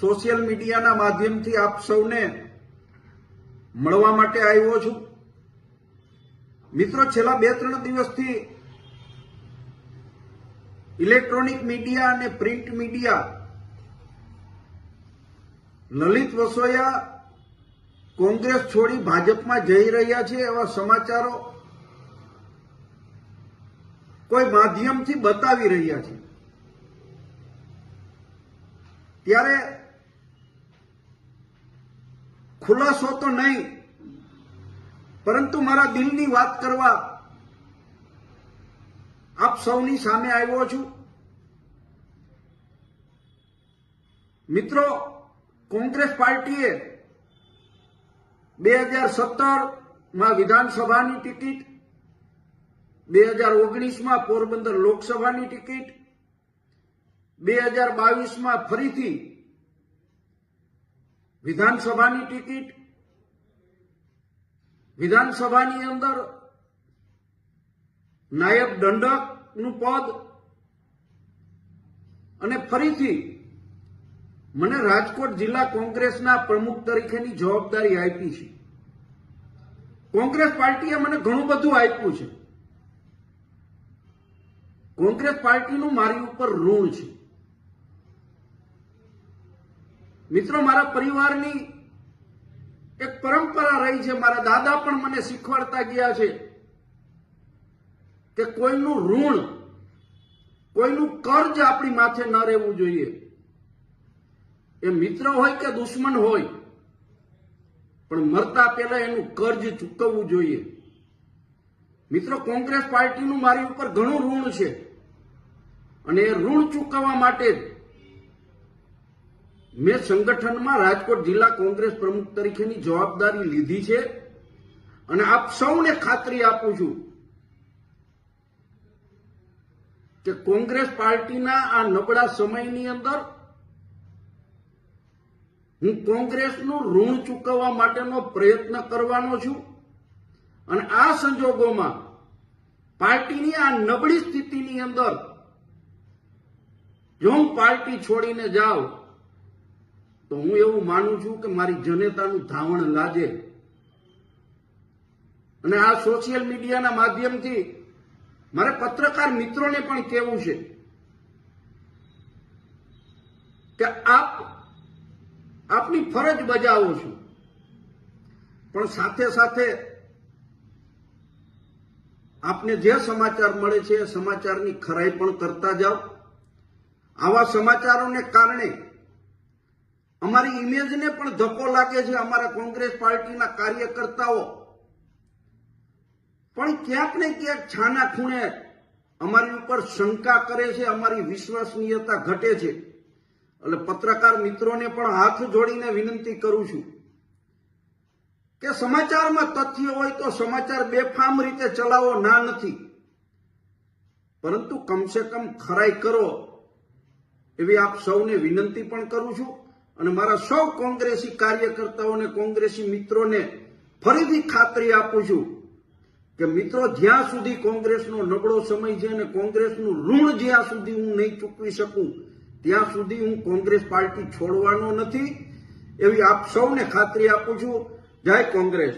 Social મીડિયાના માધ્યમથી આપ સૌને મળવા માટે આવ્યો છું. મિત્રો, છેલ્લા બે ત્રણ દિવસથી ઇલેક્ટ્રોનિક મીડિયા અને પ્રિન્ટ મીડિયા, લલિત વસોયા કોંગ્રેસ છોડી ભાજપમાં જઈ રહ્યા છે એવા સમાચારો કોઈ માધ્યમથી બતાવી રહ્યા છે. ત્યારે ખુલાસો તો નહીં, પરંતુ મારા દિલની વાત કરવા આપ સૌની સામે આવ્યો છું. મિત્રો, કોંગ્રેસ પાર્ટીએ બે હજાર સત્તરમાં વિધાનસભાની ટિકિટ, બે હજાર ઓગણીસમાં પોરબંદર લોકસભાની ટિકિટ, બે હજાર બાવીસમાં ફરીથી વિધાનસભાની ટિકિટ, વિધાનસભાની અંદર નાયબ દંડકનું પદ, અને ફરીથી મને રાજકોટ જિલ્લા કોંગ્રેસના પ્રમુખ તરીકેની જવાબદારી આપી છે. કોંગ્રેસ પાર્ટીએ મને ઘણું બધું આપ્યું છે. કોંગ્રેસ પાર્ટીનું મારી ઉપર ઋણ છે. મિત્રો, મારા પરિવારની એક પરંપરા રહી છે. મારા દાદા પણ મને શીખવાડતા ગયા છે કે કોઈનું ઋણ, કોઈનું કર્જ આપણી માથે ન રહેવું જોઈએ. એ મિત્ર હોય કે દુશ્મન હોય, પણ મરતા પહેલા એનું કર્જ ચૂકવવું જોઈએ. મિત્રો, કોંગ્રેસ પાર્ટીનું મારી ઉપર ઘણું ઋણ છે. અને એ ઋણ ચૂકવવા માટે મેં સંગઠનમાં રાજકોટ જિલ્લા કોંગ્રેસ પ્રમુખ તરીકેની જવાબદારી લીધી છે અને આપ સૌને ખાતરી આપું છું કે કોંગ્રેસ પાર્ટીના આ નબળા સમયની અંદર હું કોંગ્રેસનું ઋણ ચૂકવવા માટેનો પ્રયત્ન કરવાનો છું અને આ સંજોગોમાં પાર્ટીની આ નબળી સ્થિતિની અંદર જો હું પાર્ટી છોડીને જાઉં તો હું એવું માનું છું કે મારી જનતાનું ધાવણ લાજે. અને આ સોશિયલ મીડિયાના માધ્યમથી મારે પત્રકાર મિત્રોને પણ કહેવું છે કે આપ આપની ફરજ બજાવો છો. પણ સાથે સાથે આપને જે સમાચાર મળે છે એ સમાચારની ખરાઈ પણ કરતા જાઓ. આવા સમાચારોને કારણે અમારી ઇમેજને પણ ધક્કો લાગે છે અમારા કોંગ્રેસ પાર્ટીના કાર્યકર્તાઓ. પણ ક્યાંક ને ક્યાંક છાના ખૂણે અમારી ઉપર શંકા કરે છે, અમારી વિશ્વસનીયતા ઘટે છે. એટલે પત્રકાર મિત્રોને પણ હાથ જોડીને વિનંતી કરું છું કે સમાચારમાં તથ્ય હોય તો સમાચાર બેફામ રીતે ચલાવો, ના નથી. પરંતુ કમસે કમ ખરાઈ કરો એવી આપ સૌને વિનંતી પણ કરું છું. અને મારા સૌ કોંગ્રેસી કાર્યકર્તાઓને, કોંગ્રેસી મિત્રોને ફરીથી ખાતરી આપું છું કે મિત્રો, જ્યાં સુધી કોંગ્રેસનો નબળો સમય છે અને કોંગ્રેસનું ઋણ જ્યાં સુધી હું નહીં ચૂકવી શકું, ત્યાં સુધી હું કોંગ્રેસ પાર્ટી છોડવાનો નથી. એવી આપ સૌને ખાતરી આપું છું. જય કોંગ્રેસ.